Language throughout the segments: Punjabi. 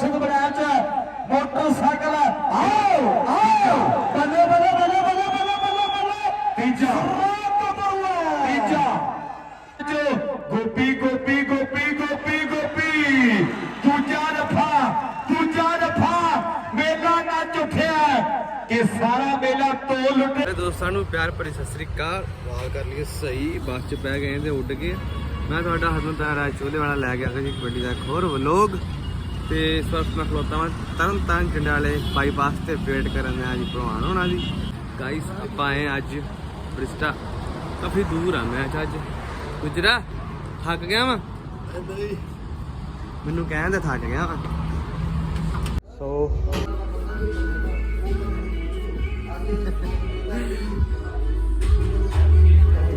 ਸਿੰਘ ਬੜਾਚ ਮੋਟਰਸਾਈਕਲ ਆਓ ਆਓ। ਬੱਲੇ ਬੱਲੇ ਬੱਲੇ ਬੱਲੇ ਬੱਲੇ ਬੱਲੇ ਬੱਲੇ। ਤੀਜਾ। ਤੀਜਾ। ਜੋ ਗੋਪੀ ਗੋਪੀ ਗੋਪੀ ਗੋਪੀ ਗੋਪੀ। ਦੂਜਾ ਦਫਾ ਦੂਜਾ ਦਫਾ ਮੇਲਾ ਨੱਚ ਉੱਠਿਆ ਕਿ ਸਾਰਾ ਮੇਲਾ ਤੋਲ ਮੇਰੇ ਦੋਸਤਾਂ ਨੂੰ ਪਿਆਰ ਭਰੀ ਸਤਿ ਸ੍ਰੀ ਅਕਾਲ। ਵਾਲ ਕਰ ਲਈਏ ਸਹੀ ਬੱਸ 'ਚ ਬਹਿ ਗਏ ਤੇ ਉੱਡ ਗਏ। ਮੈਂ ਤੁਹਾਡਾ ਹਸਨ ਤਾਰਾ ਚੋਲੇ ਵਾਲਾ ਲੈ ਗਿਆ ਜੀ ਕਬੱਡੀ ਦਾ ਇੱਕ ਹੋਰ ਵਲੋਗ। ਤੇ ਇਸ ਵਕਤ ਮੈਂ ਖਲੋਤਾ ਹਾਂ ਤਰਨ ਤਾਰਨ ਜੰਡਾਲੇ ਬਾਈਪਾਸ ਤੇ ਵੇਟ ਕਰਨ ਆ ਜੀ ਭਲਵਾਨ ਹੋਣਾ ਦੀ ਗਾਈਸ ਆਪਾਂ ਆਏ ਅੱਜ ਬ੍ਰਿਸਟਾ। ਕਾਫੀ ਦੂਰ ਆ ਮੈਂ ਅੱਜ। ਗੁਜਰਾ ਥੱਕ ਗਿਆ ਵਾਂ? ਮੈਨੂੰ ਕਹਿੰਦੇ ਥੱਕ ਗਿਆ ਵਾਂ। ਸੋ।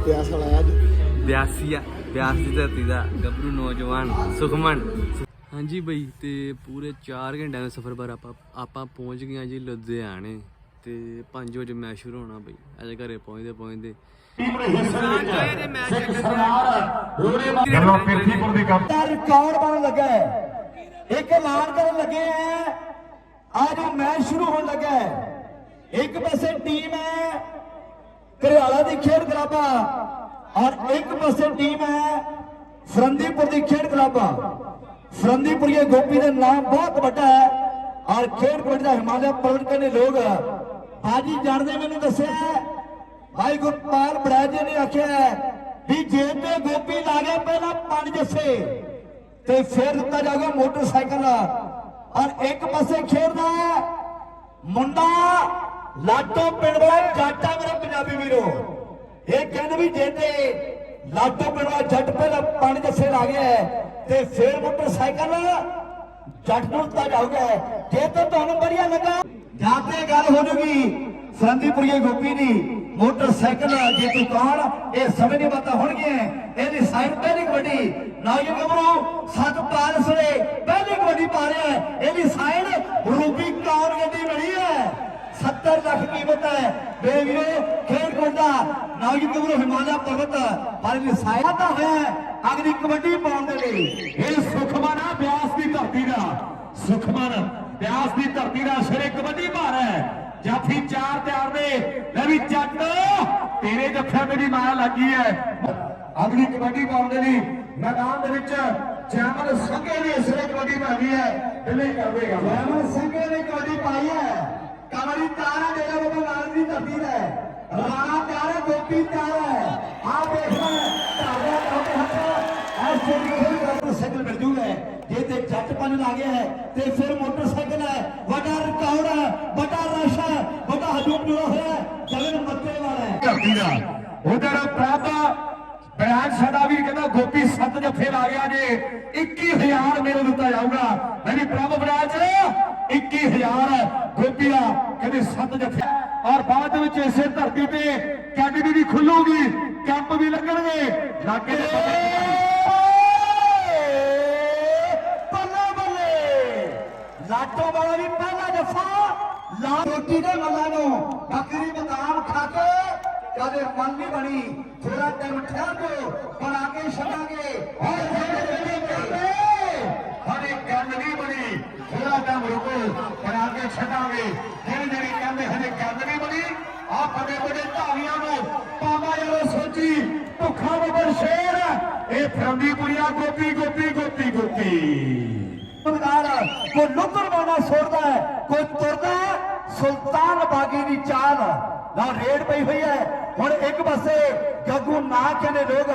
ਪਿਆਸ ਵਾਲਾ ਅੱਜ। ਬਿਆਸੀਆ ਬਿਆਸ ਦੀ ਧਰਤੀ ਦਾ ਗੱਭਰੂ ਨੌਜਵਾਨ ਸੁਖਮਨ। ਹਾਂਜੀ ਬਈ ਤੇ ਪੂਰੇ 4 ਘੰਟਿਆਂ ਦਾ ਸਫ਼ਰ ਬਾਅਦ ਆਪਾਂ ਆਪਾਂ ਪਹੁੰਚ ਗਏ ਹਾਂ ਜੀ ਲੁਧਿਆਣੇ ਤੇ 5 ਵਜੇ ਮੈਚ ਸ਼ੁਰੂ ਹੋਣਾ ਬਈ। ਅਜੇ ਘਰੇ ਪਹੁੰਚਦੇ ਪਹੁੰਚਦੇ। ਦੀ ਕੰਮ ਰਿਕਾਰਡ ਲੱਗਾ ਹੈ। ਇੱਕ ਐਲਾਨ ਕਰਨ ਲੱਗੇ ਹੈ ਅੱਜ ਮੈਚ ਸ਼ੁਰੂ ਹੋਣ ਲੱਗਾ ਹੈ। ਇੱਕ ਪਾਸੇ ਟੀਮ ਹੈ ਘਰਿਆਲਾ ਦੀ ਖੇਡ ਕਲੱਬਾ ਔਰ ਇੱਕ ਪਾਸੇ ਟੀਮ ਹੈ ਫਰੰਦੀਪੁਰ ਦੀ ਖੇਡ ਕਲੱਬਾ। ਫਰੰਦੀਪੁਰੀਏ ਗੋਪੀ ਦਾ ਨਾਮ ਬਹੁਤ ਵੱਡਾ ਹੈ। ਔਰ ਖੇਡ ਕਬੱਡੀ ਦਾ ਹਿਮਾਲਿਆ ਪਰਵਤ ਕਰਨੇ ਲੋਕ। ਬਾਜੀ ਜਾਣਦੇ ਮੈਨੂੰ ਦੱਸਿਆ ਭਾਈ ਗੁਰਪਾਲ ਬੜਾਜੇ ਨੇ ਆਖਿਆ ਵੀ ਜੇ ਤੇ ਗੋਪੀ ਲਾ ਗਿਆ ਪਹਿਲਾਂ ਪੰਜ ਜੱਸੇ ਤੇ ਫਿਰ ਦਿੱਤਾ ਜਾਊਗਾ ਮੋਟਰਸਾਈਕਲ। ਔਰ ਇੱਕ ਪਾਸੇ ਖੇਡਦਾ ਮੁੰਡਾ ਲਾਟੋ ਪਿੰਡ ਦਾ ਜੱਟ ਆ ਮੇਰੇ ਪੰਜਾਬੀ ਵੀਰੋ। ਇਹ ਕਹਿੰਦੇ ਵੀ ਜੇ ਤੇ ਲਾਟੋ ਪਿੰਡ ਵਾਲਾ ਜੱਟ ਪਹਿਲਾਂ ਪੰਜ ਜੱਸੇ ਲਾ ਗਿਆ ਤੇ ਫਿਰ ਮੋਟਰਸਾਈਕਲ ਜੱਟ ਨੂੰ ਦਿੱਤਾ ਜਾਊਗਾ ਜੇ ਤਾਂ ਤੁਹਾਨੂੰ ਵਧੀਆ ਲੱਗਾ ਜਾਂ ਗੱਲ ਹੋ ਜੂਗੀ, ਫਰੰਦੀਪੁਰੀਏ ਗੋਪੀ ਦੀ ਮੋਟਰਸਾਈਕਲ, ਜੇ ਤੂੰ ਕੌਣ, ਇਹ ਸਮੇਂ ਦੀ ਬਾਤਾਂ ਹੋਣਗੀਆਂ। ਇਹਦੀ ਸਾਈਡ ਪਹਿਲੀ ਕਬੱਡੀ ਨੌਜਵਾਨ ਗੱਭਰੂ ਸੱਤ ਪਾਲ ਸਣੇ ਪਹਿਲੀ ਕਬੱਡੀ ਪਾ ਰਿਹਾ ਇਹਦੀ ਸਾਈਡ ਰੂਬੀ ਕੌਣ ਗੱਡੀ ਬਣੀ ਹੈ। 70 ਲੱਖ ਕੀਮਤ ਹੈ। ਬੇਵੀਰੋ ਖੇਡ ਕੋਟਾ ਨੌਜਵਾਨ ਗੱਭਰੂ ਹਿਮਾਲਿਆ ਪਰਬਤ ਪਰ ਇਹਦੀ ਸਾਈਡ ਦਾ ਹੋਇਆ ਹੈ। ਅਗਲੀ ਕਬੱਡੀ ਪਾਉਣ ਦੇ ਲਈ। ਇਹ ਸੁਖਮਨ ਆ ਬਿਆਸ ਦੀ ਧਰਤੀ ਦਾ। ਸੁਖਮਨ, ਬਿਆਸ ਦੀ ਧਰਤੀ ਦਾ ਸਿਰੇ ਕਬੱਡੀ ਭਾਰ ਹੈ। ਜਾਫੀ ਚਾਰ ਤਿਆਰ ਨੇ। ਲੈ ਵੀ ਜੱਟ, ਤੇਰੇ ਜੱਫਿਆਂ ਮੇਰੀ ਮਾਂ ਲੱਗੀ ਹੈ। ਅਗਲੀ ਕਬੱਡੀ ਪਾਉਣ ਦੇ ਲਈ ਮੈਦਾਨ ਦੇ ਵਿੱਚ ਜੈਮਲ ਸੰਘੇ ਨੇ ਸਿਰੇ ਕਬੱਡੀ ਪਾਈ ਹੈ। ਦਿੱਲੀ ਕਰਵੇਗਾ ਜੈਮਲ ਸੰਘੇ ਨੇ ਕਬੱਡੀ ਪਾਈ ਹੈ। ਕਬੱਡੀ ਤਾਰਾ ਡੇਰਾ ਬਾਬਾ ਨਾਨਕ ਦੀ ਧਰਤੀ ਦਾ ਹੈ। ਰਾਣਾ ਪਿਆਰਾ ਗੋਪੀ ਪਿਆਰਾ ਆ ਦੇਖ ਧਾਗਾ ਟੋਕੇ ਹੱਥ ਐਸ ਜਿਹੜੀ ਖੇਡ ਮੋਟਰਸਾਈਕਲ ਮਿਲ ਜੂਗਾ ਜੇ ਤੇ ਜੱਟ ਪੰਨ ਲਾ ਗਿਆ ਹੈ, ਤੇ ਫਿਰ ਮੋਟਰਸਾਈਕਲ ਹੈ, ਵੱਡਾ ਰਿਕਾਰਡ ਹੈ, ਵੱਡਾ ਰਸ਼ ਹੈ, ਵੱਡਾ ਹਜੂਮ ਜੁੜਾ ਹੋਇਆ ਹੈ, ਜਗਨ ਮੱਤੇ ਵਾਲਾ ਹੈ। ਧਰਤੀ ਦਾ। ਉਧਰ ਪ੍ਰਾਪਾ ਬਿਆਨ ਸਾਡਾ ਵੀ ਕਹਿੰਦਾ, ਗੋਪੀ ਸੱਤ ਜੱਫੇ ਲਾ ਗਿਆ ਜੇ 21000 ਮੈਨੂੰ ਦਿੱਤਾ ਜਾਊਗਾ। ਮੈਂ ਵੀ ਪ੍ਰਭ ਬਰਾਜ 21000 ਗੋਪੀ ਕਹਿੰਦੇ, ਸੱਤ ਜੱਫੇ ਔਰ ਬਾਅਦ ਵਿੱਚ ਇਸੇ ਧਰਤੀ ਤੇ ਅਕੈਡਮੀ ਵੀ ਖੁੱਲੂਗੀ, ਕੈਂਪ ਵੀ ਲੱਗਣਗੇ। ਲਾਗੇ ਦੇ ਬੱਲੇ ਬੱਲੇ ਲਾਟੋ ਵਾਲਾ ਵੀ ਪਹਿਲਾ ਜੱਫਾ ਲਾ ਰੋਟੀ ਦੇ ਮੱਲਾਂ ਨੂੰ ਬੱਕਰੀ ਬਦਾਮ ਖਾ ਕੇ ਕਦੇ ਮਨ ਨਹੀਂ ਬਣੀ ਥੋੜਾ ਟਾਈਮ ਠਹਿਰ ਜੋ ਬਣਾ ਕੇ ਛੱਡਾਂਗੇ। ਔਰ ਹਰੇ ਗੱਲ ਨਹੀਂ ਬਣੀ ਥੋੜਾ ਟਾਈਮ ਰੁਕੋ, ਬਣਾ ਕੇ ਛੱਡਾਂਗੇ। ਜਿਹੜੇ ਜਿਹੜੇ ਕਹਿੰਦੇ ਹਰੇ ਗੱਲ ਨਹੀਂ ਬਣੀ ਆ ਬੜੇ ਬੜੇ ਧਾਵੀਆਂ ਨੂੰ ਪਾਵਾ ਯਾਰੋ ਸੋਚੀ, ਭੁੱਖਾ ਬੱਬਰ ਸ਼ੇਰ, ਇਹ ਫਰੰਦੀਪੁਰੀਆ ਗੋਪੀ ਗੋਪੀ ਗੋਪੀ ਗੋਪੀ। ਸਰਦਾਰ ਕੋਈ ਨੁਕਰਵਾਣਾ ਬਾਣਾ ਛੋੜਦਾ ਹੈ, ਕੋਈ ਤੁਰਦਾ ਸੁਲਤਾਨ ਬਾਗੀ ਦੀ ਚਾਲ। ਨਾ ਰੇਡ ਪਈ ਹੋਈ ਹੈ। ਹੁਣ ਇੱਕ ਪਾਸੇ ਗੱਗੂ ਨਾ ਕਹਿੰਦੇ ਲੋਕ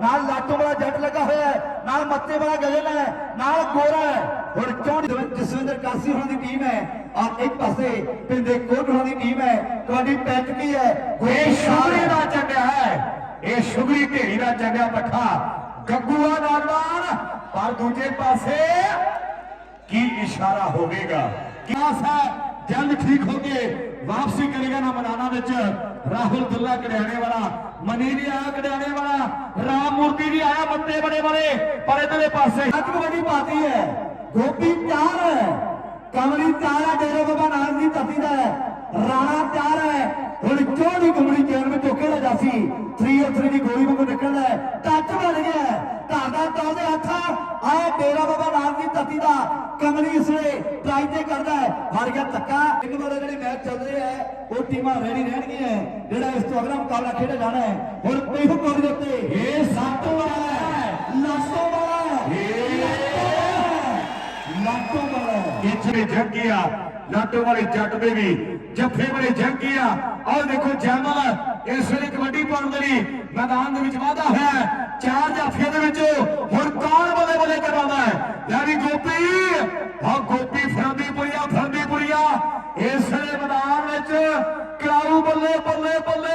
ਨਾਲ ਲਾਟੂ ਵਾਲਾ ਜੱਟ ਲੱਗਾ ਹੋਇਆ ਹੈ ਨਾਲ ਮੱਤੇ ਵਾਲਾ ਗਜਲ ਹੈ ਨਾਲ ਗੋਰਾ ਹੈ। ਹੁਣ ਕਿਉਂ ਜਸਵਿੰਦਰ ਕਾਸੀ ਹੋਣ ਦੀ ਟੀਮ ਹੈ ਔਰ ਇੱਕ ਪਾਸੇ ਪਿੰਦੇ ਕੋਟ ਹੋਣ ਦੀ ਟੀਮ ਹੈ ਤੁਹਾਡੀ ਪੈਚ ਕੀ ਹੈ? ਇਹ ਸ਼ੁਗਰੀ ਦਾ ਚੰਡਿਆ ਹੈ। ਇਹ ਸ਼ੁਗਰੀ ਢੇਰੀ ਦਾ ਚੰਡਿਆ ਪੱਠਾ। ਗੱਗੂਆ ਨੌਜਵਾਨ ਪਰ ਦੂਜੇ ਪਾਸੇ ਕੀ ਇਸ਼ਾਰਾ ਹੋਵੇਗਾ? ਕਿਆਸ ਹੈ? ਜਲਦ ਠੀਕ ਹੋ ਕੇ ਵਾਪਸੀ ਕਰੇਗਾ ਨਾ ਮਨਾਨਾ ਵਿੱਚ। ਰਾਹੁਲ ਦੁੱਲਾ ਕੜਿਆਣੇ ਵਾਲਾ ਮਨੀ ਵੀ ਆਇਆ ਕੜਿਆਣੇ ਵਾਲਾ ਰਾਮ ਮੂਰਤੀ ਵੀ ਆਇਆ ਮੱਤੇ ਬੜੇ ਬੜੇ ਪਰ ਇਧਰਲੇ ਪਾਸੇ। ਅੱਜ ਕਬੱਡੀ ਪਾਤੀ ਹੈ, ਗੋਪੀ ਤਿਆਰ ਹੈ। ਕਮਲੀ ਤਿਆਰ ਹੈ, ਡੇਰੇ ਬਾਬਾ ਨਾਨਕ ਦੀ ਧਰਤੀ ਦਾ ਹੈ। ਰਾਣਾ ਤਿਆਰ ਹੈ ਹੁਣ ਕਿਉਂ ਨਹੀਂ ਕਮਲੀ ਚੈਨ ਵਿੱਚ ਦਾ ਜਾਸੀ? 3 ਔਰ 3 ਦੀ ਗੋਲੀ ਵਾਂਗੂ ਨਿਕਲਦਾ ਹੈ। ਟੱਚ ਬਣ ਗਿਆ ਹੈ। ਧਾਗਾ ਤੌਦੇ ਹੱਥਾਂ ਆ ਡੇਰਾ ਬਾਬਾ ਨਾਨਕ ਦੀ ਧਰਤੀ ਦਾ ਕਮਲੀ ਇਸਲੇ ਟਰਾਈ ਤੇ ਕਰਦਾ ਹੈ। ਹਾਰ ਗਿਆ ਧੱਕਾ। ਇੱਕ ਵਾਰ ਜਿਹੜੇ ਮੈਚ ਚੱਲ ਰਹੇ ਹੈ ਉਹ ਟੀਮਾਂ ਰੈਡੀ ਰਹਿਣਗੀਆਂ ਜਿਹੜਾ ਇਸ ਤੋਂ ਅਗਲਾ ਮੁਕਾਬਲਾ ਖੇਡਿਆ ਜਾਣਾ ਹੈ। ਹੁਣ ਪੀਹੂ ਕੋਲ ਦੇ ਉੱਤੇ ਇਹ ਸਾਤੋਂ ਵਾਲਾ ਹੈ। ਲਾਸੋ ਵਾਲਾ ਹੈ। ਲਾਟੋ ਵਾਲਾ ਇੱਥੇ ਜੰਗੀਆ ਲਾਟੋ ਵਾਲੇ ਜੱਟ ਦੇ ਵੀ ਜੱਫੇ ਵਾਲੇ ਜੰਗੀਆ। ਆਹ ਦੇਖੋ ਜੈਮਲ, ਇਸ ਵੇਲੇ ਕਬੱਡੀ ਪਾਉਣ ਦੇ ਲਈ ਮੈਦਾਨ ਦੇ ਵਿੱਚ ਵਾਧਾ ਹੋਇਆ ਹੈ। ਚਾਰ ਜਾਫੀਆਂ ਦੇ ਵਿੱਚ ਹੁਣ ਕੌਣ ਬੱਲੇ ਬਲੇ ਕਰਵਾਉਂਦਾ ਹੈ? ਯਾਨੀ ਗੋਪੀ ਹਾਂ ਗੋਪੀ ਫਰੰਦੀਪੁਰੀਆ ਫਰੰਦੀਪੁਰੀਆ ਇਸ ਵੇਲੇ ਮੈਦਾਨ ਵਿੱਚ ਕਰਾਊ ਬੱਲੇ ਬੱਲੇ ਬੱਲੇ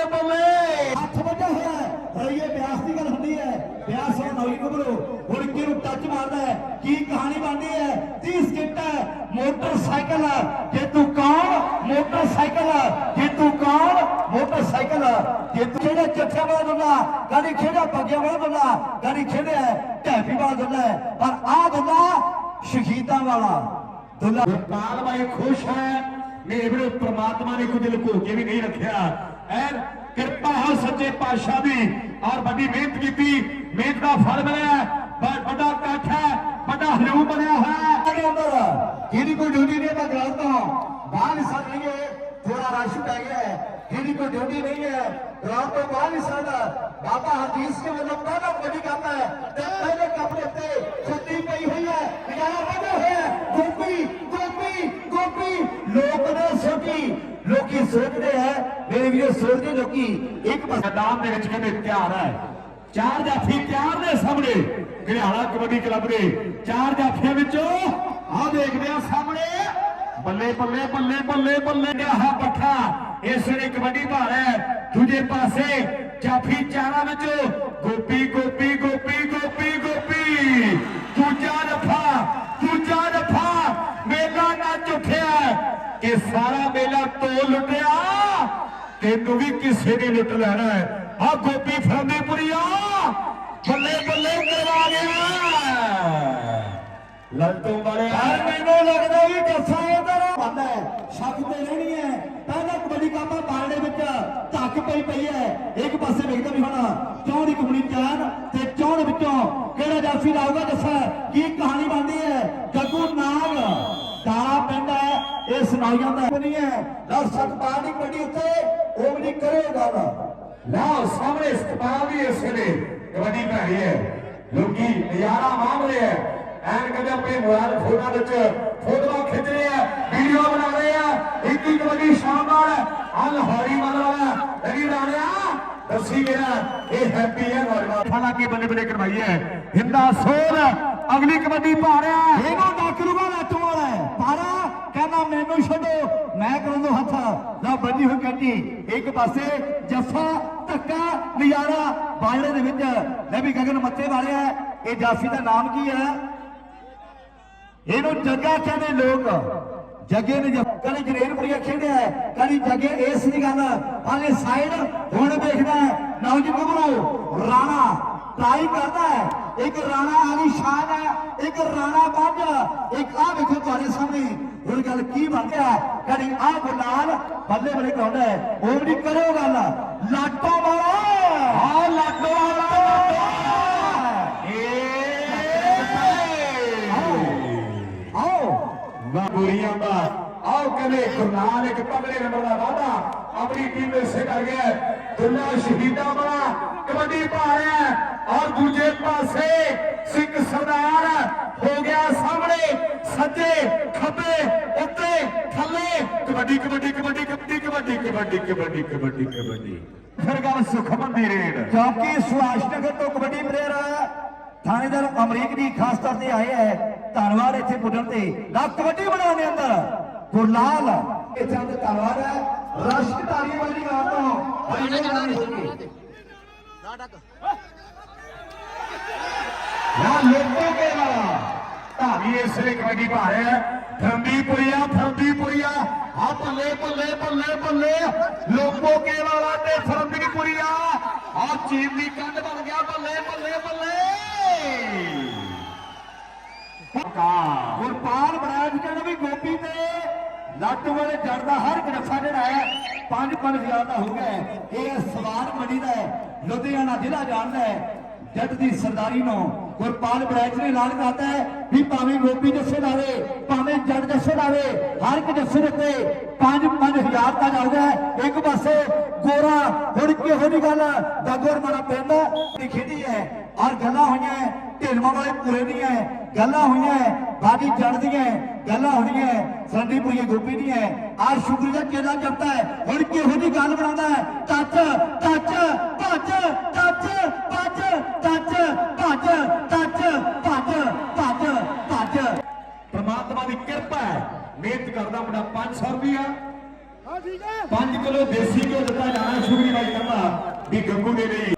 گوپال بھائی خوش ہے نیبڑے پرماتما نے کچھ لکو کے بھی نہیں رکھیا این کرپا ہے سچے پاشا دی اور بڑی محنت کی محنت کا فل ملیا بڑا کٹ ہے بڑا ہلو بنیا ہے جیڑی کوئی ڈیوٹی نہیں میں گراؤں ہوں باہر حصہ نہیں ہے تھوڑا رش پہ گیا ہے جیڑی کوئی ڈیوٹی نہیں ہے گراؤں تو باہر حصہ دا بابا حدیث کے مطلب پہلا بڑی کرتا ہے پہلے کپڑے پہ چھتی پئی ہوئی ہے نگاہ ਨੇ ਸੋਚੀ ਲੋਕੀ ਸੋਚਦੇ ਹੈ ਮੇਰੇ ਵੀਰੋ ਸੋਚਦੇ ਲੋਕੀ ਇੱਕ ਪਾਸੇ ਮੈਦਾਨ ਦੇ ਵਿੱਚ ਕਹਿੰਦੇ ਤਿਆਰ ਹੈ ਚਾਰ ਜਾਫੀ ਤਿਆਰ ਨੇ ਸਾਹਮਣੇ ਘਰਿਆਲਾ ਕਬੱਡੀ ਕਲੱਬ ਦੇ ਚਾਰ ਜਾਫੀਆਂ ਵਿੱਚੋਂ ਆਹ ਦੇਖਦੇ ਆ ਸਾਹਮਣੇ ਬੱਲੇ ਬੱਲੇ ਬੱਲੇ ਬੱਲੇ ਬੱਲੇ ਆਹ ਪੱਠਾ ਇਸ ਵੇਲੇ ਕਬੱਡੀ ਭਾਰ ਹੈ ਦੂਜੇ ਪਾਸੇ ਜਾਫੀ ਚਾਰਾਂ ਵਿੱਚੋਂ ਗੋਪੀ ਗੋਪੀ ਗੋਪੀ ਗੋਪੀ ਗੋਪੀ ਦੂਜਾ ਜਫਾ ਦੂਜਾ ਜਫਾ ਮੇਲਾ ਨੱਚ ਉੱਠਿਆ ਕਿ ਸਾਰਾ ਮੇਲਾ ਤੋਲ ਲੁੱਟਿਆ। ਤੈਨੂੰ ਵੀ ਕਿਸੇ ਨੇ ਲੁੱਟ ਲੈਣਾ ਹੈ। ਆ ਗੋਪੀ ਫਰੰਦੀਪੁਰੀਆ, ਬੱਲੇ ਬੱਲੇ ਕਰਵਾ ਗਿਆ। ਲੱਟੂ ਵਾਲੇ ਪਰ ਮੈਨੂੰ ਲੱਗਦਾ ਵੀ ਜੱਸਾ ਉਧਰ। ਬੰਦਾ ਸ਼ੱਕ ਤੇ ਰਹਿਣੀ ਹੈ। ਪਹਿਲਾਂ ਕਬੱਡੀ ਕਾਪਾ ਬਾਲ ਵਿੱਚ ਧੱਕ ਪਈ ਪਈ ਹੈ। ਇੱਕ ਪਾਸੇ ਵੇਖਦਾ ਵੀ ਹੁਣ ਚੌਂ ਦੀ ਕੁੜੀ ਚਾਨ ਤੇ ਚੌਂ ਵਿੱਚੋਂ ਕਿਹੜਾ ਜਾਫੀ ਲਾਊਗਾ ਜੱਸਾ ਕੀ ਕਹਾਣੀ ਬਣਦੀ ਹੈ ਗੱਗੂ ਨਾਗ ਤਾਲਾ ਪੈਂਦਾ ਹੈ ਇਹ ਸੁਣਾਈਆਂ ਦਾ ਨਹੀਂ ਹੈ। ਲਓ ਸਤਪਾਲ ਦੀ ਕਬੱਡੀ ਉੱਤੇ ਨਹੀਂ ਕਰਿਓ ਗੱਲ ਲਓ ਸਾਹਮਣੇ ਇਸਤਮਾਲ ਦੀ ਇਸ ਵੇਲੇ ਕਬੱਡੀ ਭੈੜੀ ਹੈ। ਲੋਕੀ ਨਜ਼ਾਰਾ ਮਾਣ ਰਹੇ ਹੈ। ਐਨ ਕਹਿੰਦੇ ਆਪਣੇ ਮੋਬਾਈਲ ਫੋਨਾਂ ਵਿੱਚ ਫੋਟੋਆਂ ਖਿੱਚ ਰਹੇ ਆ ਵੀਡੀਓ ਬਣਾ ਰਹੇ ਆ ਇੱਕ ਇੱਕ ਕਬੱਡੀ ਸ਼ਾਨਦਾਰ ਹੈ। ਲਾਹੌਰੀ ਮਤਲਬ ਲੜੀ ਬਣਾ ਰਿਹਾ ਦੱਸੀ ਗਿਆ ਇਹ ਹੈਪੀ ਹੈ ਨੌਜਵਾਨ। ਹਾਲਾਂਕਿ ਬੱਲੇ ਬੱਲੇ ਕਰਵਾਈ ਹੈ। ਹਿੰਦਾ ਸੋਲ ਅਗਲੀ ਕਬੱਡੀ ਪਾ ਇਹਨੂੰ ਡਾਕਰੂਗਾ ਲੱਟੂ ਵਾਲਾ। ਹੈ ਕਹਿੰਦਾ, ਮੈਨੂੰ ਛੱਡੋ। ਮੈਂ ਕਰਾਂ ਹੱਥ ਨਾ ਵੱਜੀ ਹੋਈ ਕੰਜੀ ਇੱਕ ਪਾਸੇ ਜੱਫਾ, ਧੱਕਾ, ਨਜ਼ਾਰਾ ਬਾਜਰੇ ਦੇ ਵਿੱਚ ਲੈ ਵੀ ਗਗਨ ਮੱਥੇ ਵਾਲਿਆ ਇਹ ਜਾਫੀ ਦਾ ਨਾਮ ਕੀ ਹੈ ਇਹਨੂੰ ਜੱਗਾ ਕਹਿੰਦੇ ਲੋਕ। ਜੱਗੇ ਨੇ ਜੱਫ- ਕਦੀ ਜਰੇਨਪੁਰੀਆ ਖੇਡਿਆ ਕਦੀ ਜੱਗੇ, ਇਸ ਦੀ ਗੱਲ ਹਾਲੇ ਸਾਈਡ ਹੁਣ ਵੇਖਦਾ ਹੈ। ਨੌਜਵਾਨ ਗੱਭਰੂ ਰਾਣਾ ٹرائی کرتا ہے ایک رانا علی شان ہے ایک رانا بند ایک آ دیکھو تمہارے سامنے ہوں گل کی بن گیا کہیں آ گلال بلے بلے کراؤنڈ ہے وہ بھی کرو گل لاٹو مارو ہاں لاٹو آؤ آؤ بابوریاں بات ਆਓ ਕਹਿੰਦੇ ਗੁਰਨਾਨ ਇੱਕ ਪਗਲੇ ਨੰਬਰ ਦਾ ਵਾਦਾ ਆਪਣੀ ਟੀਮ ਦੇ ਹਿੱਸੇ ਕਰ ਗਿਆ ਦੁੱਲਾ ਸ਼ਹੀਦਾਂ ਵਾਲਾ ਕਬੱਡੀ ਪਾ ਔਰ ਦੂਜੇ ਪਾਸੇ ਸਿੰਘ ਸਰਦਾਰ ਹੋ ਗਿਆ ਸਾਹਮਣੇ, ਸੱਜੇ ਖੱਬੇ, ਉੱਤੇ, ਥੱਲੇ, ਕਬੱਡੀ ਕਬੱਡੀ ਕਬੱਡੀ ਕਬੱਡੀ ਕਬੱਡੀ ਕਬੱਡੀ ਕਬੱਡੀ ਕਬੱਡੀ ਕਬੱਡੀ। ਫਿਰ ਗੱਲ ਸੁਖਮਨ ਦੀ ਰੇਡ। ਕਿਉਂਕਿ ਸੁਭਾਸ਼ ਨਗਰ ਤੋਂ ਕਬੱਡੀ ਪਲੇਅਰ ਥਾਣੇਦਾਰ ਅਮਰੀਕ ਦੀ ਖਾਸ ਤੌਰ ਤੇ ਆਏ ਹੈ, ਧੰਨਵਾਦ ਇੱਥੇ ਪੁੱਜਣ ਤੇ। ਨਾ ਕਬੱਡੀ ਬਣਾਉਣ गुरलाल ये चंद धनबाद है राष्ट्र धारीवाल की बात हो भाई जाना नहीं यहाँ लोगों के वाला धामी इसलिए कमेटी पा रहे हैं फरंदी पुरिया फरंदी पुरिया हाँ भले भले भले भले लोगों के वाला ते फरंदी पुरिया आप चीन की कंध बन गया भले भले भले ਪੱਕਾ ਗੁਰਪਾਲ ਬਰਾਜ ਕਹਿੰਦਾ ਵੀ ਗੋਪੀ ਤੇ ਲੱਟ ਵਾਲੇ ਜੜ ਦਾ ਹਰ ਇੱਕ ਜਿਹੜਾ ਹੈ 5-5 ਦਾ ਹੋ ਗਿਆ ਇਹ ਸਵਾਰ ਮੰਡੀ ਦਾ ਹੈ, ਲੁਧਿਆਣਾ ਜ਼ਿਲ੍ਹਾ ਜਾਣਦਾ ਹੈ, ਜੱਟ ਦੀ ਸਰਦਾਰੀ ਨੂੰ। ਗੁਰਪਾਲ ਬੜੈਚ ਨੇ ਐਲਾਨ ਕਰਤਾ ਹੈ ਵੀ ਭਾਵੇਂ ਗੋਪੀ ਜੱਸੇ ਲਾਵੇ ਭਾਵੇਂ ਜੱਟ ਜੱਸੇ ਲਾਵੇ ਹਰ ਇੱਕ ਜੱਸੇ ਦੇ ਉੱਤੇ 5-5000 ਤਾਂ ਜਾਊਗਾ ਇੱਕ ਪਾਸੇ ਗੋਰਾ, ਹੁਣ ਕਿਹੋ ਜਿਹੀ ਗੱਲ, ਦਾਗੋਰ ਮਾਰਾ ਪਿੰਡ ਦੀ ਖੇਡੀ ਹੈ ਔਰ ਗੱਲਾਂ ਹੋਈਆਂ ਢੇਲਵਾਂ ਵਾਲੇ ਪੂਰੇ ਹੈ। ਗੱਲਾਂ ਹੋਈਆਂ ਬਾਗੀ ਜੜ ਦੀਆਂ ਗੱਲਾਂ ਹੋਣੀਆਂ ਸੰਦੀਪੁਰੀ ਗੋਪੀ ਦੀਆਂ ਆਰ ਸ਼ੁਕਰੀ ਦਾ ਚੇਲਾ ਜਪਦਾ ਹੈ ਹੁਣ ਕਿਹੋ ਜਿਹੀ ਗੱਲ ਬਣਾਉਂਦਾ ਹੈ ਟੱਚ ਟੱਚ ਭੱਜ ਟੱਚ ਭੱਜ ਟੱਚ ਭੱਜ ਟੱਚ ਭੱਜ ਭੱਜ ਭੱਜ। ਪ੍ਰਮਾਤਮਾ ਦੀ ਕਿਰਪਾ ਹੈ ਮਿਹਨਤ ਕਰਦਾ ਮੁੰਡਾ 500 ਰੁਪਿਆ 5 ਕਿਲੋ ਦੇਸੀ ਘਿਓ ਦਿੱਤਾ ਜਾਣਾ ਸ਼ੁਕਰੀ ਬਾਈ ਕਹਿੰਦਾ ਵੀ ਗੰਗੂ ਨੇ ਨਹੀਂ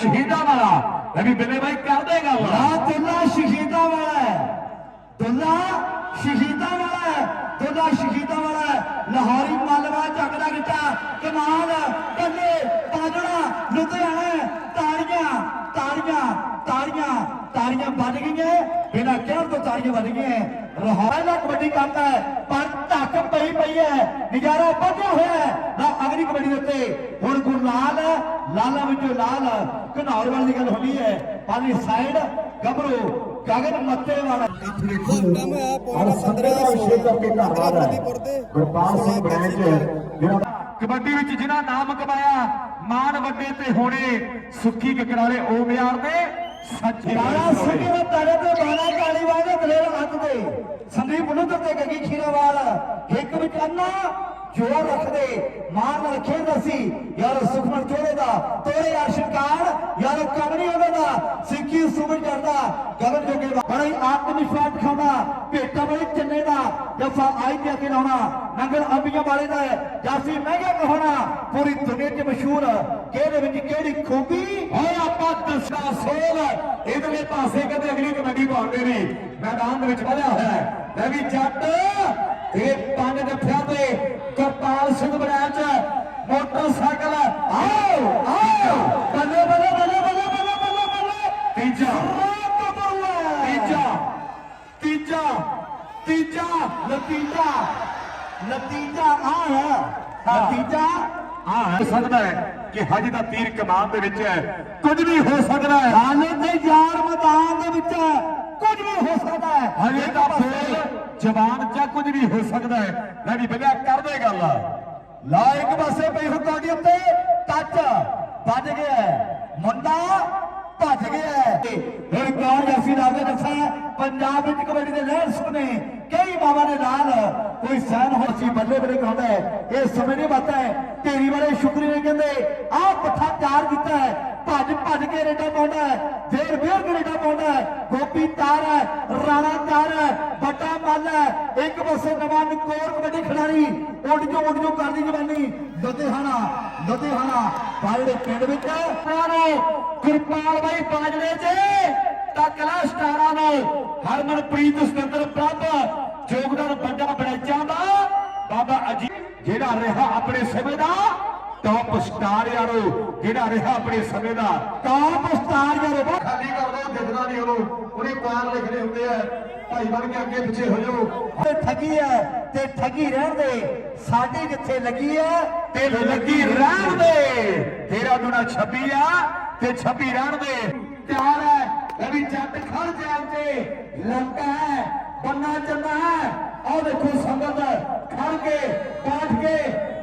ਸ਼ਹੀਦਾਂ ਵਾਲਾ। ਰਵੀ ਬਿੱਲੇ ਬਾਈ ਕਰਦੇ ਗੱਲ ਆ ਦੁੱਲਾ ਸ਼ਹੀਦਾਂ ਵਾਲਾ ਹੈ। ਦੁੱਲਾ ਸ਼ਹੀਦਾਂ ਵਾਲਾ ਹੈ। ਦੁੱਲਾ ਸ਼ਹੀਦਾਂ ਵਾਲਾ ਹੈ। ਲਾਹੌਰੀ ਮਾਲਵਾ ਜੱਗ ਦਾ ਗਿੱਟਾ। ਕਮਾਲ, ਬੱਲੇ ਪਾਜਣਾ ਲੁਧਿਆਣਾ ਤਾੜੀਆਂ ਤਾੜੀਆਂ ਤਾੜੀਆਂ ਵੱਜ ਗਈਆਂ। ਬਿਨਾਂ ਕਹਿਣ ਤੋਂ ਤਾੜੀਆਂ ਵੱਜ ਗਈਆਂ। ਲਾਹੌਰ ਦਾ ਕਬੱਡੀ ਕਰਦਾ ਹੈ ਪਰ ਧੱਕ ਪਈ ਪਈ ਹੈ। ਨਜ਼ਾਰਾ ਵਧਿਆ ਹੋਇਆ ਹੈ। ਨਾ ਅਗਲੀ ਕਬੱਡੀ ਦੇ ਉੱਤੇ ਹੁਣ ਗੁਰਲਾਲ ਲਾਲਾ ਵਿੱਚੋਂ ਲਾਲ ਘਨੌਰ ਵਾਲੀ ਦੀ ਗੱਲ ਹੁੰਦੀ ਹੈ। ਪਾਲੀ ਸਾਈਡ ਗੱਭਰੂ ਗਗਨ ਮੱਤੇ ਵਾਲਾ ਔਰ ਸੰਦਰੇ ਦਾ ਵਿਸ਼ੇਸ਼ ਕਰਕੇ ਧੰਨਵਾਦ ਹੈ। ਗੁਰਪਾਲ ਸਿੰਘ ਬੜੈਚ ਜਿਹੜਾ ਕਬੱਡੀ ਵਿੱਚ ਜਿਨ੍ਹਾਂ ਨਾਮ ਕਮਾਇਆ ਮਾਨ ਵੱਡੇ ਤੇ ਹੋਣੇ ਸੁੱਖੀ ਕਕਰਾਲੇ ਓ ਮਿਆਰ ਦੇ ਦੇ ਤਾਰੇ ਤੇ ਬਾਣਾ ਕਾਲੀ ਵਾਂਗੇ ਦਲੇਰ ਹੱਥ ਦੇ। ਸੰਦੀਪ ਬੁੱਲੂ ਤੇ ਗੱਗੀ ਖੀਰੇਵਾਲ ਇੱਕ ਵਿੱਚ ਅੰਨਾ ਜੋਰ ਰੱਖਦੇ ਮਾਨ ਰੱਖੇ ਦਸੀ ਯਾਰ ਸੁਖਮਨ ਚੋਲੇ ਦਾ ਤੋਰੇ ਆਸ਼ਿਕਾਰ ਯਾਰ ਕੰਮ ਨਹੀਂ ਉਹਦਾ ਦਾ। ਸਿੱਖੀ ਸੁਭਰ ਕਰਦਾ ਗਗਨ ਜੋਗੇ ਦਾ। ਬੜਾ ਹੀ ਆਤਮ ਵਿਸ਼ਵਾਸ ਦਿਖਾਉਂਦਾ ਭੇਟਾ ਬੜੀ जैसा आई पे अकेला होना नंगल अंबिया वाले का है जासी महंगे कहोना पूरी दुनिया च मशहूर केड़े विच केड़ी खूबी और आपा दसका सोल इधरले पासे कदे अगली कमेटी पाउंदे ने मैदान दे विच ਵਧਿਆ ਹੋਇਆ ਹੈ ਲੈ ਵੀ ਜੱਟ ਇਹ ਪੰਜ ਜੱਫਿਆਂ ਤੇ ਕਰਤਾਰ ਸਿੰਘ ਬੜਾਚ ਮੋਟਰਸਾਈਕਲ ਆਓ ਆਓ ਬੱਲੇ ਬੱਲੇ ਬੱਲੇ ਬੱਲੇ ਬੱਲੇ ਬੱਲੇ ਬੱਲੇ ਤੀਜਾ ਤੀਜਾ ਤੀਜਾ ਤੀਜਾ ਨਤੀਜਾ ਨਤੀਜਾ ਆ ਹੈ। ਨਤੀਜਾ ਹਾਂ। ਹੋ ਸਕਦਾ ਹੈ ਕਿ ਹਜ ਦਾ ਤੀਰ ਕਮਾਨ ਦੇ ਵਿੱਚ ਹੈ। ਕੁਝ ਵੀ ਹੋ ਸਕਦਾ ਹੈ। ਹਾਲੇ ਤੇ ਯਾਰ ਮੈਦਾਨ ਦੇ ਵਿੱਚ ਹੈ, ਕੁਝ ਵੀ ਹੋ ਸਕਦਾ ਹੈ। ਹਜੇ ਤਾਂ ਫੇਰ ਜਵਾਨ ਜਾਂ ਕੁਝ ਵੀ ਹੋ ਸਕਦਾ ਹੈ। ਲੈ ਵੀ ਬਿਲਿਆ ਕਰਦੇ ਗੱਲ। ਲਾ ਇੱਕ ਪਾਸੇ ਪਈ ਹੋ ਕਾਡੀ ਉੱਤੇ। ਟੱਚ। ਵੱਜ ਗਿਆ। ਮੁੰਡਾ ਭੱਜ ਗਿਆ। ਹੁਣ ਕੌਣ ਜੈਸੀ ਲਾਗੇ ਦੱਸਿਆ ਪੰਜਾਬ ਵਿੱਚ ਕਬੱਡੀ ਦੇ ਲਹਿਰ ਨੇ ਕਈ ਬਾਬਾ ਦੇ ਨਾਲ ਕੋਈ ਸਹਿਨ ਹੋ ਬੱਲੇ ਬੱਲੇ ਕਹਿੰਦਾ ਹੈ। ਇਹ ਸਮੇਂ ਦੀ ਬਾਤ ਹੈ। ਢੇਰੀ ਵਾਲੇ ਸ਼ੁਕਰੀ ਨੇ ਕਹਿੰਦੇ, ਆਹ ਪੱਠਾ ਤਿਆਰ ਕੀਤਾ ਹੈ। ਭੱਜ ਭੱਜ ਕੇ ਰੇਡਾ ਪਾਉਂਦਾ ਹੈ। ਫੇਰ ਫੇਰ ਰੇਡਾ ਪਾਉਂਦਾ ਹੈ। ਗੋਪੀ ਤਾਰ ਹੈ, ਰਾਣਾ ਤਾਰ ਹੈ, ਵੱਡਾ ਮੱਲ ਹੈ। ਇੱਕ ਪਾਸੇ ਨਵਾਂ ਨਕੋਰ ਕਬੱਡੀ ਖਿਡਾਰੀ ਉੱਡ ਜੋ ਉੱਡ ਜੋ ਕਰਦੀ ਜਵਾਨੀ। ਲੁਧਿਆਣਾ ਲੁਧਿਆਣਾ ਬਾਲੜੇ ਪਿੰਡ ਵਿੱਚ। ਉਹਨਾਂ ਨੂੰ ਕਿਰਪਾਲ ਬਾਈ ਬਾਜੜੇ 'ਚ। ਤਕਲਾ ਸਟਾਰਾਂ ਨੂੰ ਹਰਮਨਪ੍ਰੀਤ ਸਿਕੰਦਰ ਪ੍ਰਭ ਯੋਗਦਾਨ ਵੱਡਾ ਬੜੈਚਾਂ ਦਾ ਬਾਬਾ ਅਜੀਤ ਜਿਹੜਾ ਰਿਹਾ ਆਪਣੇ ਸਮੇਂ ਦਾ ਟੌਪ ਸਟਾਰ ਯਾਰੋ। ਜਿਹੜਾ ਰਿਹਾ ਆਪਣੇ ਸਮੇਂ ਦਾ ਟਾਪ ਸਟਾਰ ਯਾਰ। ਖਾਲੀ ਕਰ ਦੋ ਜਿੱਦਣਾ ਨਹੀਂ ਉਹਨੂੰ। ਉਹਨੇ ਪਾਰ ਲਿਖਣੇ ਹੁੰਦੇ ਆ। ਭਾਈ ਬਣ ਕੇ ਅੱਗੇ ਪਿੱਛੇ ਹੋ ਜਾਓ। ਤੇ ਠੱਗੀ ਹੈ ਤੇ ਠੱਗੀ ਰਹਿਣ ਦੇ। ਸਾਡੀ ਜਿੱਥੇ ਲੱਗੀ ਹੈ ਤੇ ਲੱਗੀ ਰਹਿਣ ਦੇ। ਤੇਰਾ ਦੁਨਾ 26 ਆ ਤੇ 26 ਰਹਿਣ ਦੇ। ਤਿਆਰ ਹੈ ਰਵੀ ਜੱਟ ਖੜ ਜਾਣ ਤੇ ਲੰਕਾ ਹੈ ਬੰਨਾ ਚੰਨਾ ਹੈ ਆਹ ਦੇਖੋ ਸੰਗਤ ਖੜ ਕੇ ਬੈਠ ਕੇ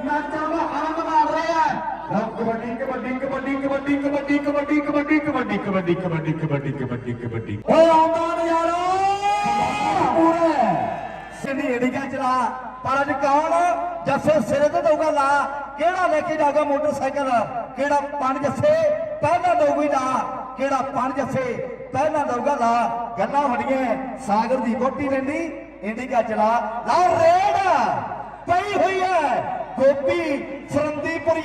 ਨਾਚਾਂ ਦਾ ਆਨੰਦ ਮਾਣ ਰਹੇ ਆ ਲਓ ਕਬੱਡੀ ਕਬੱਡੀ ਕਬੱਡੀ ਕਬੱਡੀ ਕਬੱਡੀ ਕਬੱਡੀ ਕਬੱਡੀ ਕਬੱਡੀ ਕਬੱਡੀ ਕਬੱਡੀ ਕਬੱਡੀ ਕਬੱਡੀ ਕਬੱਡੀ ਓਏ ਆਉਂਦਾ ਨਜ਼ਾਰਾ ਪੂਰੇ ਸਿੱਧੀ ਏਡੀਆਂ ਚਲਾ ਪਰ ਅੱਜ ਕੌਣ ਜੱਸੇ ਸਿਰੇ ਤੇ ਦਊਗਾ ਲਾ ਕਿਹੜਾ ਲੈ ਕੇ ਜਾਊਗਾ ਮੋਟਰਸਾਈਕਲ ਕਿਹੜਾ ਪੰਜ ਜੱਸੇ ਪਹਿਲਾਂ ਦਊਗਾ ਹੀ ਲਾ ਕਿਹੜਾ ਪੰਜ ਜੱਸੇ ਪਹਿਲਾਂ ਦਊਗਾ ਲਾ, ਗੱਲਾਂ ਵੱਡੀਆਂ ਸਾਗਰ ਦੀ ਗੋਟੀ ਲੈਂਦੀ ਇੰਡੀਕਾ ਚਲਾ ਲਾ। ਰੇਡ ਪਈ ਹੋਈ ਹੈ ਗੋਪੀ ਸਰੰਦੀਪੁਰੀ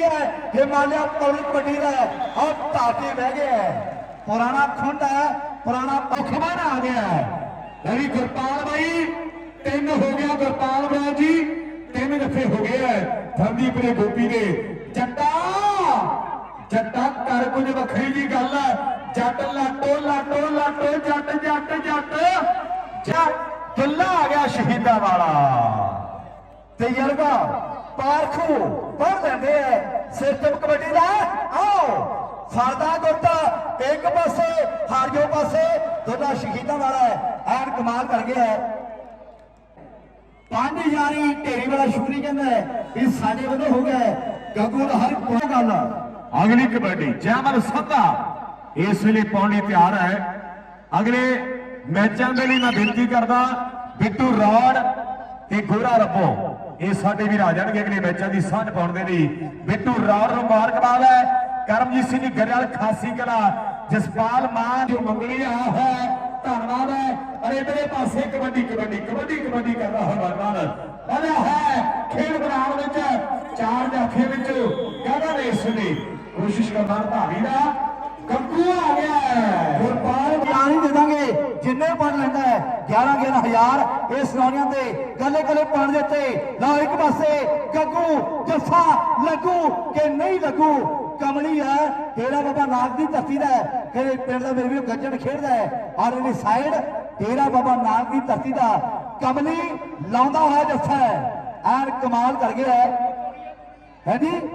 ਹਿਮਾਲਿਆ ਪਬਲਿਕ ਕਬੱਡੀ ਔਰ ਢਾਟੇ ਬਹਿ ਗਿਆ ਪੁਰਾਣਾ ਖੁੰਡ ਹੈ ਪੁਰਾਣਾ ਪਖਵਾਨ ਆ ਗਿਆ ਹੈ ਵੀ ਗੁਰਪਾਲ ਬਾਈ, ਤਿੰਨ ਹੋ ਗਿਆ ਗੁਰਪਾਲ ਬਾਈ ਜੀ। ਤਿੰਨ ਜੱਫੇ ਹੋ ਗਏ ਹੈ ਫੰਦੀਪ ਗੋਪੀ ਦੇ। ਜੱਟਾ ਜੱਟਾ ਕਰ ਕੁਝ ਵੱਖਰੀ ਦੀ ਗੱਲ ਹੈ ਜੱਟ ਲਾਟੋ ਲਾਟੋ ਲਾਟੋ, ਜੱਟ ਜੱਟ ਜੱਟ। ਜੱਟ ਦੁੱਲਾ ਆ ਗਿਆ ਸ਼ਹੀਦਾਂ ਵਾਲਾ। ਤਜਰਬਾ ਪਾਰਖੂ ਪੜ ਲੈਂਦੇ ਐ ਸਿਸਟਮ ਕਬੱਡੀ ਦਾ, ਆਓ। ਫੜਦਾ ਗੁੱਟ, ਇੱਕ ਪਾਸੇ ਹਾਰਜੋ ਪਾਸੇ, ਦੋਨਾਂ ਸ਼ਹੀਦਾਂ ਵਾਲਾ ਹੈ। ਐਨ ਕਮਾਲ ਕਰ ਗਿਆ ਹੈ। ਪੰਜ ਯਾਰੀ ਢੇਰੀ ਵਾਲਾ ਸ਼ੁਕਰੀ ਕਹਿੰਦਾ ਹੈ ਵੀ ਸਾਡੇ ਵੱਲੋਂ ਹੋ ਗਿਆ ਗੱਗੂ ਦਾ ਹਰ ਕੋਈ ਗੱਲ ਅਗਲੀ ਕਬੱਡੀ, ਜੈਮਲ ਸੱਤਾ। ਇਸ ਵੇਲੇ ਪਾਉਣ ਲਈ ਤਿਆਰ ਹੈ। ਅਗਲੇ ਮੈਚਾਂ ਦੇ ਲਈ ਮੈਂ ਬੇਨਤੀ ਕਰਦਾ, ਬਿੱਟੂ ਰੌੜ ਤੇ ਗੋਰਾ ਰੱਬੋ, ਇਹ ਸਾਡੇ ਵੀਰ ਆ ਜਾਣਗੇ ਅਗਲੇ ਮੈਚਾਂ ਦੀ ਸਾਂਝ ਪਾਉਣ ਦੇ ਲਈ। ਬਿੱਟੂ ਰੌੜ ਨੂੰ ਮੁਬਾਰਕਬਾਦ ਹੈ। ਕਰਮਜੀਤ ਸਿੰਘ ਜੀ ਗਰੇਵਾਲ, ਖਾਸੀ ਕਲਾ। ਜਸਪਾਲ ਮਾਨ ਜੋ ਮੰਗਲੀ ਆ ਹੈ। ਧੰਨਵਾਦ ਹੈ। ਅਰੇ ਮੇਰੇ ਪਾਸੇ ਕਬੱਡੀ ਕਬੱਡੀ ਕਬੱਡੀ ਕਬੱਡੀ ਕਰਦਾ ਹੋਇਆ ਮਰਦਾਨ ਅਰੇ ਹੈ, ਖੇਡ ਬਣਾਉਣ ਵਿੱਚ, ਚਾਰ ਜਾਫੇ ਵਿੱਚ ਕਹਿੰਦਾ ਨੇ ਇਸ ਨੇ ਕੋਸ਼ਿਸ਼ ਕਰਦਾ ਧਾਰੀ ਦਾ ਕੱਕੂ ਆ ਗਿਆ ਹੈ ਗੁਰਪਾਲ ਬਿਆਨ ਹੀ ਦੇ ਦਾਂਗੇ ਜਿੰਨੇ ਪੜ ਲੈਂਦਾ ਹੈ? 11 11000 ਇਹ ਸਰਾਣੀਆਂ ਤੇ ਗੱਲੇ ਗੱਲੇ ਪਾਣ ਦੇ ਉੱਤੇ ਲਓ ਇੱਕ ਪਾਸੇ, ਗੱਗੂ, ਜੱਫਾ, ਲੱਗੂ ਕਿ ਨਹੀਂ ਲੱਗੂ? ਕਮਲੀ ਹੈ। ਤੇਰਾ ਬਾਬਾ ਨਾਗ ਦੀ ਧਰਤੀ ਦਾ ਹੈ। ਕਿ ਪਿੰਡ ਦਾ ਮੇਰੇ ਵੀ ਗੱਜਣ ਖੇਡਦਾ ਹੈ। ਔਰ ਇਹਦੀ ਸਾਈਡ, ਤੇਰਾ ਬਾਬਾ ਨਾਗ ਦੀ ਧਰਤੀ ਦਾ। ਕਮਲੀ ਲਾਉਂਦਾ ਹੋਇਆ ਜੱਫਾ ਹੈ। ਐਨ ਕਮਾਲ ਕਰ ਗਿਆ ਹੈ। ਹੈ ਜੀ?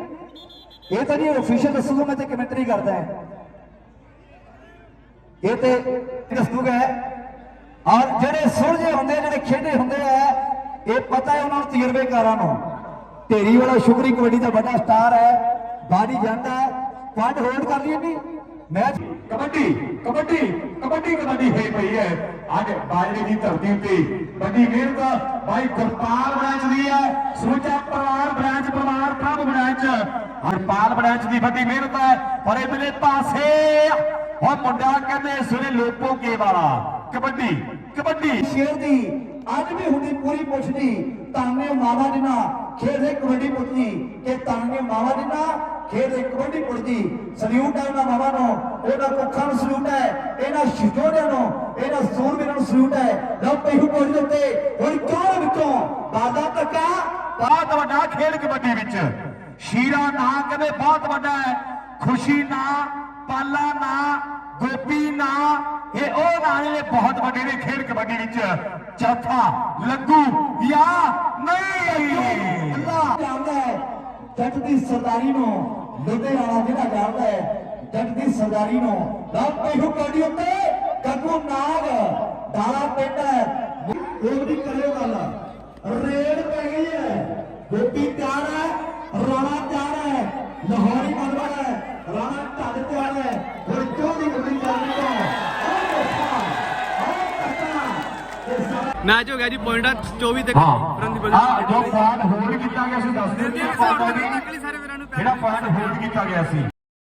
ਇਹ ਤਾਂ ਨਹੀਂ ਅਫੀਸ਼ੀਅਲ ਦੱਸੂਗਾ, ਮੈਂ ਤੇ ਕਮੈਂਟਰੀ ਕਰਦਾ ਹੈ। ਇਹ ਤੇ ਦੱਸੂਗਾ ਔਰ ਜਿਹੜੇ ਸੁਲਝੇ ਹੁੰਦੇ, ਜਿਹੜੇ ਖੇਡੇ ਹੁੰਦੇ ਆ, ਇਹ ਪਤਾ ਹੈ ਉਹਨਾਂ ਨੂੰ ਤਜਰਬੇਕਾਰਾਂ ਨੂੰ। ਢੇਰੀ ਵਾਲਾ ਸ਼ੁਕਰੀ ਕਬੱਡੀ ਦਾ ਵੱਡਾ ਸਟਾਰ ਹੈ ਬਾਡੀ ਜਾਂਦਾ ਹੈ ਹੋਲਡ ਕਰ ਲਈ ਨਹੀਂ ਮੈਚ ਕਬੱਡੀ ਕਬੱਡੀ ਕਬੱਡੀ ਕਬੱਡੀ ਹੋਈ ਪਈ ਹੈ। ਅੱਜ ਬਾਜਰੇ ਦੀ ਧਰਤੀ ਉੱਤੇ ਵੱਡੀ ਮਿਹਨਤ ਭਾਈ ਗੁਰਪਾਲ ਬ੍ਰਾਂਚ ਦੀ ਹੈ। ਸਮੁੱਚਾ ਪਰਿਵਾਰ ਬ੍ਰਾਂਚ, ਪਰਿਵਾਰ ਪ੍ਰਭ ਬ੍ਰਾਂਚ। ਹਰਪਾਲ ਬ੍ਰਾਂਚ ਦੀ ਵੱਡੀ ਮਿਹਨਤ ਹੈ, ਪਰ ਇਹ ਮੇਰੇ ਪਾਸੇ। ਉਹ ਮੁੰਡਾ ਕਹਿੰਦੇ ਇਸ ਵੇਲੇ ਲੋਪੋ ਕੇ ਵਾਲਾ। ਕਬੱਡੀ ਕਬੱਡੀ। ਸ਼ੇਰ ਦੀ ਅੱਜ ਵੀ ਹੁੰਦੀ ਪੂਰੀ ਪੁੱਛਦੀ ਤਾਨੇ ਮਾਵਾ ਜਿਨਾ ਖੇਡੇ ਕਬੱਡੀ ਪੁੱਛਦੀ ਕਿ ਤਾਨੇ ਮਾਵਾ ਜਿਨਾ ਖੇਡੇ ਕਬੱਡੀ ਪੁੱਛਦੀ ਸਲੂਟ ਹੈ ਉਹਨਾਂ ਮਾਵਾ ਨੂੰ ਉਹਨਾਂ ਕੁੱਖਾਂ ਨੂੰ ਸਲੂਟ ਹੈ ਇਹਨਾਂ ਸ਼ਿਜੋੜਿਆਂ ਨੂੰ ਇਹਨਾਂ ਸੂਰਬੀਰਾਂ ਨੂੰ ਸਲੂਟ ਹੈ। ਲਓ ਪਈਹੂ ਕੋਲ ਦੇ ਉੱਤੇ ਹੁਣ ਚੋਣ ਵਿੱਚੋਂ? ਬਾਦਾ ਧੱਕਾ। ਬਹੁਤ ਵੱਡਾ ਖੇਡ ਕਬੱਡੀ ਵਿੱਚ। ਸ਼ੀਰਾ ਨਾਂ ਕਹਿੰਦੇ ਬਹੁਤ ਵੱਡਾ ਹੈ। ਖੁਸ਼ੀ ਨਾਂ ਪਾਲਾ ਨਾ, ਗੋਪੀ ਨਾ, ਇਹ ਉਹ ਨਾਂ ਨੇ ਬਹੁਤ ਵੱਡੇ ਨੇ ਖੇਡ ਕਬੱਡੀ ਵਿੱਚ। ਚੌਥਾ ਲੱਗੂ ਜਾਂ ਨਹੀਂ। ਅੱਲਾ ਜਾਣਦਾ ਹੈ, ਜੱਟ ਦੀ ਸਰਦਾਰੀ ਨੂੰ ਲੁਧਿਆਣਾ ਜਿਹੜਾ ਜਾਣਦਾ ਹੈ, ਜੱਟ ਦੀ ਸਰਦਾਰੀ ਨੂੰ ਲਓ ਪਈਹੂ ਕੋਡੀ ਉੱਤੇ ਗੱਗੂ ਨਾਗ ਦਾਲਾ ਪਿੰਡ ਹੈ। ਉਹ ਵੀ ਕਰਿਓ ਗੱਲ। ਰੇਡ ਪੈ ਗਈ ਹੈ, ਗੋਪੀ ਤਿਆਰ ਹੈ ਰਾਣਾ ਤਿਆਰ ਹੈ, ਲਾਹੌਰ ਰਾਣਾ ਢੱਡ ਤਿਆਰ ਹੈ ਹੁਣ ਚੋਦੀ ਗੱਡੀ ਚੱਲਦੀ ਹੈ ਆਹ ਦੇਖਾ ਆਹ ਕੱਟਾ ਇਹ ਸਾਰਾ ਮੈਚ ਹੋ ਗਿਆ ਜੀ ਪੁਆਇੰਟਾਂ 24 ਤੇ ਰਨ ਦੀ ਹਾਂ ਜੋ ਪੁਆਇੰਟ ਹੋਲਡ ਕੀਤਾ ਗਿਆ ਸੀ ਦੱਸ ਦਿਓ। ਜੀ ਜਿਹੜਾ ਪੁਆਇੰਟ ਹੋਲਡ ਕੀਤਾ ਗਿਆ ਸੀ।